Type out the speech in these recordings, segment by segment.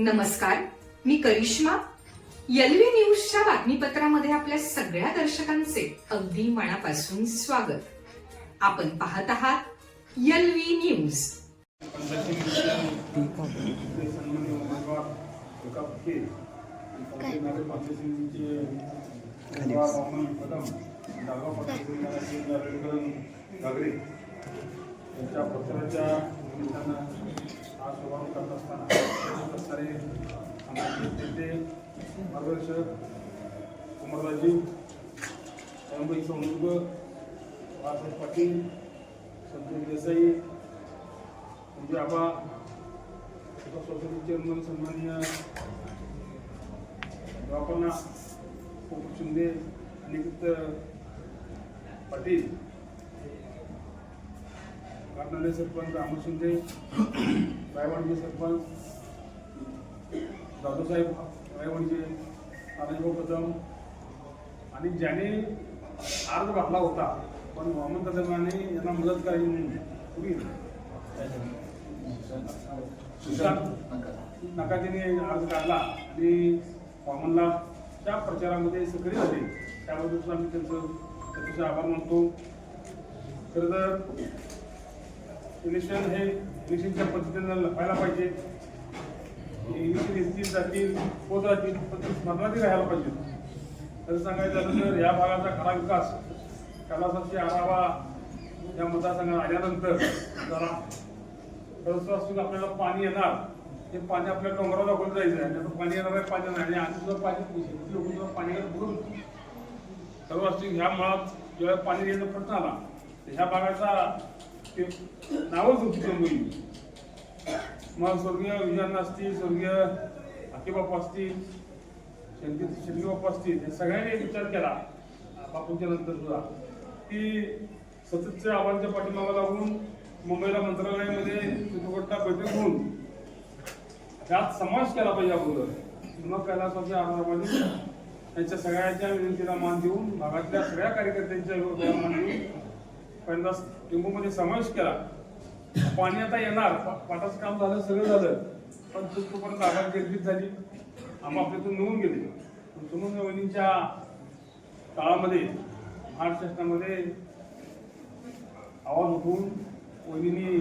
नमस्कार मी करिश्मा. यलवी न्यूजच्या बातमीपत्रामध्ये आपल्या सगळ्या दर्शकांचे अगदी मनापासून स्वागत. आपण पाहत आहात यलवी न्यूज. सन्माननीय यांच्या पत्राच्या निमित्तानं आज शुभारंभ करत असताना खूप सारे नेते मार्गदर्शक कुमारराजी मुंबई संदुर्ग बाळासाहेब पाटील संतोष देसाई म्हणजे आबा सोसायटी चेअरमन सन्माननीय बापांना पोपट शिंदे निकृत पाटील काटणारे सरपंच अमर शिंदे रायवाडचे सरपंच दादूसाहेब रायवणचे तानाजीभाऊ कदम आणि ज्याने अर्ज भरला होता पण वामन कदमाने यांना मदत करावी म्हणून. कुणी नकातीने अर्ज काढला आणि वामनला त्या प्रचारामध्ये सक्रिय झाले त्याबद्दल आम्ही त्यांचं त्याचे आभार मानतो. खरं तर इलेक्शन हे इलेक्शनच्या पद्धतीनं लपायला पाहिजे. इलेक्शन येतील जातील होत राहतील पण ते स्मरणातही राहायला पाहिजे. तर सांगायचं झालं तर या भागाचा खरा विकास कैलासाची आढावा या मतदारसंघात आल्यानंतर जरा खरंच आपल्याला पाणी येणार ते पाणी आपल्या डोंगरावर दाखवलं जायचं आहे. त्याचं पाणी येणार आहे पाणी नाही. आणि आधी सुद्धा पाणी लोक सुद्धा पाणी बघून सर्व असतील ह्या मुळात जेव्हा पाणी यायचा प्रश्न आला तर ह्या भागाचा ते नावच होती जन्मली मग स्वर्गीय विजयान असतील स्वर्गीय आकेबाप असतील शंकर शंकरबाप असतील या सगळ्यांनी एक विचार केला. बापूंच्या नंतर सुद्धा. की सततच्या आव्हानच्या पाठीमागा लागून मुंबईला मंत्रालयामध्ये चित्रपटा बैठक होऊन त्यात समावेश केला पाहिजे अगोदर. मग कैलासाची आधारामध्ये त्यांच्या सगळ्यांच्या विनंतीला मान देऊन भागातल्या सगळ्या कार्यकर्त्यांच्या मान देऊन पहिल्यांदा टेंबूमध्ये समावेश केला. पाणी आता येणार. पाटाचं काम झालं सगळं झालं. पण तोपर्यंत आघात गर्दीत झाली. आम्ही आपल्यातून निघून गेले. पण सुमन काळामध्ये महाराष्ट्र शासनामध्ये आवाज उठवून वहिनी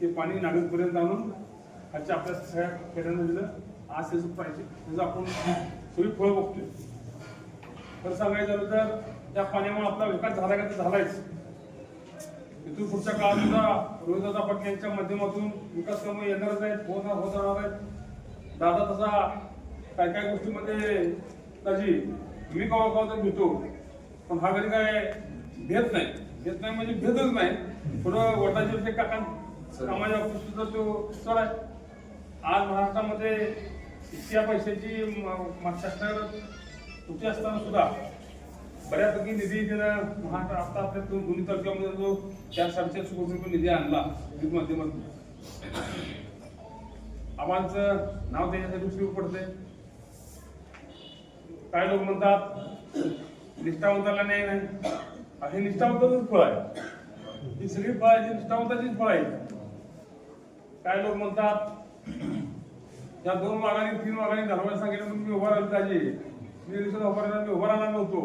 ते पाणी नागरिकपर्यंत आणून आजच्या आपल्या सगळ्या खेड्यांना दिलं. आज त्याचं पाहिजे. त्याचं आपण सगळी फळ बघतोय. तर सांगायचं झालं तर त्या पाण्यामुळे आपला विकास झाला का तर झालायच. इथून पुढच्या काळात सुद्धा रोहिदादा पाटील यांच्या माध्यमातून विकास कामं येणारच आहेत होत होत राहणार आहेत. दादा तसा काय काय गोष्टीमध्ये त्याची मी कवा कवा तर घेतो पण हा कधी काय भेट नाही. भेट नाही म्हणजे भेटच नाही. पुढं वटाचे ते काका कामाच्या बाबतीत सुद्धा तो सर आहे. आज महाराष्ट्रामध्ये इतक्या पैशाची म- महाराष्ट्रात तुटी असताना सुद्धा बऱ्यापैकी निधी त्यानं महाराष्ट्र आता आपल्या दोन दोन्ही तालुक्यामध्ये जो चार साडेचारशे कोटी रुपये निधी आणला विविध माध्यमातून. आम्हाचं नाव देण्यासाठी उपयोग पडते काय लोक म्हणतात निष्ठावंताला नाही नाही. हे निष्ठावंताचंच फळ आहे. ही सगळी फळ आहे निष्ठावंताचीच फळ आहे. काय लोक म्हणतात या दोन वाघांनी तीन वाघांनी घालवायला सांगितलं म्हणून मी उभा राहिलो पाहिजे. मी इलेक्शन उभा राहिला मी उभा राहणार नव्हतो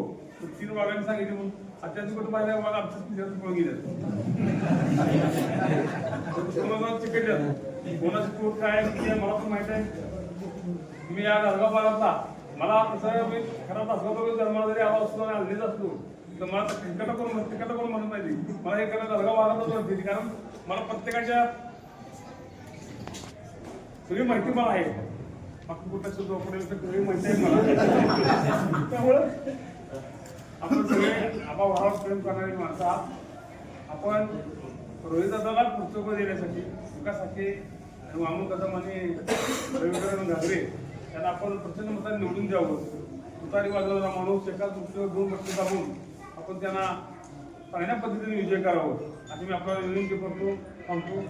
तीन वाघांनी सांगितले म्हणून अत्याधिक कुठं पाहिजे मला आमच्याच पिशव्यात पळून गेले चिकट कोणाचं कोट काय किती आहे मला पण माहीत आहे. मी आज अलगा मला तसं मी खराब असलो जन्माला जरी आला असतो आणि हल्लीच असतो तर मला तिकट करून तिकट करून म्हणत नाही मला हे करत अलगा मारतच वाटते कारण मला प्रत्येकाच्या सगळी माहिती मला आहे. बाकी कुठं सुद्धा पडेल तर सगळी माहिती आहे मला. आपण सगळे आबा भावात प्रेम करणारी माणसं आहात. आपण रोहितदादाला पुस्तकं देण्यासाठी विकासासाठी आणि वामन कदम आणि रविकरण घागरे त्यांना आपण प्रचंड मताने निवडून द्यावं. तुतारी वाजवणारा माणूस एकाच पुस्तक दोन लक्ष दाबून आपण त्यांना चांगल्या पद्धतीने विजय करावं. अशी मी आपल्याला विनंती करतो सांगतो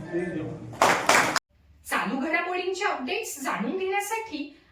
चालू घडामोडींच्या अपडेट्स जाणून घेण्यासाठी